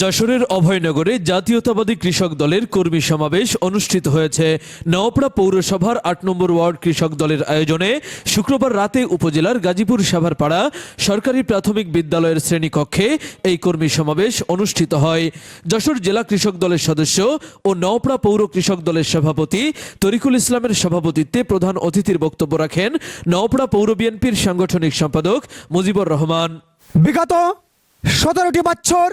যশোরের অভয়নগরে জাতীয়তাবাদী কৃষক দলের কর্মী সমাবেশ অনুষ্ঠিত হয়েছে। নওপড়া পৌরসভার আট নম্বর ওয়ার্ড কৃষক দলের আয়োজনে শুক্রবার রাতে উপজেলার গাজীপুর সাভারপাড়া সরকারি প্রাথমিক বিদ্যালয়ের শ্রেণীকক্ষে এই কর্মী সমাবেশ অনুষ্ঠিত হয়। যশোর জেলা কৃষক দলের সদস্য ও নওপড়া পৌর কৃষক দলের সভাপতি তরিকুল ইসলামের সভাপতিত্বে প্রধান অতিথির বক্তব্য রাখেন নওপড়া পৌর বিএনপির সাংগঠনিক সম্পাদক মুজিবুর রহমান। বিগত সতেরোটি বছর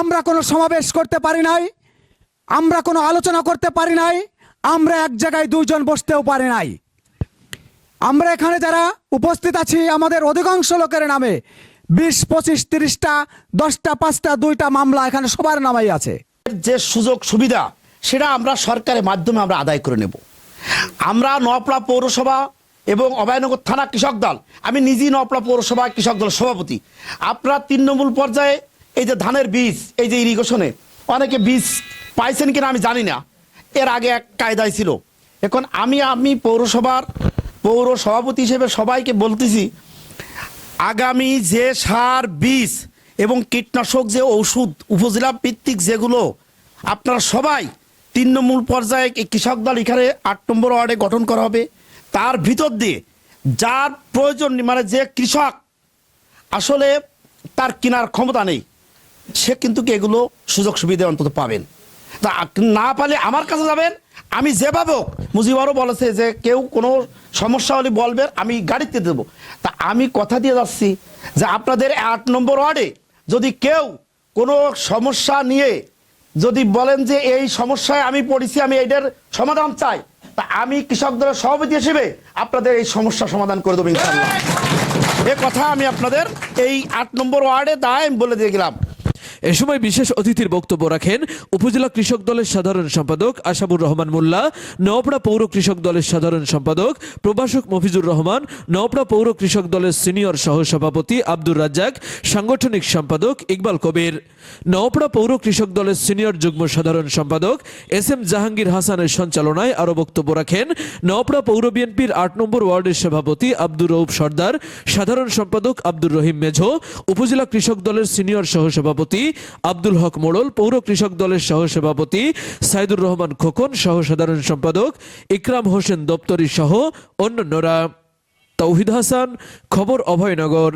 আমরা কোনো সমাবেশ করতে পারি নাই, আমরা কোনো আলোচনা করতে পারি নাই, আমরা এক জায়গায় দুইজন বসতেও পারি নাই। আমরা এখানে যারা উপস্থিত আছি, আমাদের অধিকাংশ লোকের নামে বিশ, পঁচিশ, তিরিশটা, দশটা, পাঁচটা, দুইটা মামলা এখানে সবার নামেই আছে। যে সুযোগ সুবিধা, সেটা আমরা সরকারের মাধ্যমে আমরা আদায় করে নেব। আমরা নপড়া পৌরসভা এবং অভয়নগর থানা কৃষক দল, আমি নিজেই নপড়া পৌরসভা কৃষক দল সভাপতি। আপনারা তৃণমূল পর্যায়ে এই যে ধানের বীজ, এই যে ইরিগেশনে, অনেকে বীজ পাইছেন কিনা আমি জানি না। এর আগে এক কায়দায় ছিল। এখন আমি আমি পৌরসভার পৌর সভাপতি হিসেবে সবাইকে বলতেছি, আগামী যে সার, বীজ এবং কীটনাশক যে ওষুধ উপজেলা ভিত্তিক যেগুলো, আপনারা সবাই তৃণমূল পর্যায়ে কৃষক দল এখানে আট নম্বর ওয়ার্ডে গঠন করা হবে। তার ভিতর দিয়ে যার প্রয়োজন মানে যে কৃষক, আসলে তার কেনার ক্ষমতা নেই। সে কিন্তু এগুলো সুযোগ সুবিধা অন্তত পাবেন। তা না পালে আমার কাছে যাবেন, আমি যেভাবে হোক মুজিবারও বলেছে যে কেউ কোনো সমস্যা হলে বলবেন, আমি গাড়িতে দেবো। তা আমি কথা দিয়ে যাচ্ছি যে আপনাদের আট নম্বর ওয়ার্ডে যদি কেউ কোনো সমস্যা নিয়ে যদি বলেন যে এই সমস্যায় আমি পড়েছি, আমি এটার সমাধান চাই, তা আমি কৃষক দলের সভাপতি হিসেবে আপনাদের এই সমস্যা সমাধান করে দেবো ইনশাল্লাহ এ কথা আমি আপনাদের এই আট নম্বর ওয়ার্ডে দায় আমি বলে দিয়ে গেলাম। এ সময় বিশেষ অতিথির বক্তব্য রাখেন উপজেলা কৃষক দলের সাধারণ সম্পাদক আশাবুর রহমান মোল্লা নওপড়া পৌর কৃষক দলের সাধারণ সম্পাদক প্রভাষক মফিজুর রহমান নওপড়া পৌর কৃষক দলের সিনিয়র সহসভাপতি আব্দুর রাজ্জাক, সাংগঠনিক সম্পাদক ইকবাল কবির। নওপড়া পৌর কৃষক দলের সিনিয়র যুগ্ম সাধারণ সম্পাদক এস এম জাহাঙ্গীর হাসানের সঞ্চালনায় আরও বক্তব্য রাখেন নওপড়া পৌর বিএনপির আট নম্বর ওয়ার্ডের সভাপতি আব্দুর রৌফ সর্দার, সাধারণ সম্পাদক আব্দুর রহিম মেঝো, উপজেলা কৃষক দলের সিনিয়র সহসভাপতি আব্দুল হক মোড়ল, পৌর কৃষক দলের সহসভাপতি সাইদুর রহমান খোকন সহ সাধারণ সম্পাদক ইকরাম হোসেন দপ্তরি সহ অন্যান্যরা। তৌহিদ হাসান, খবর অভয়নগর।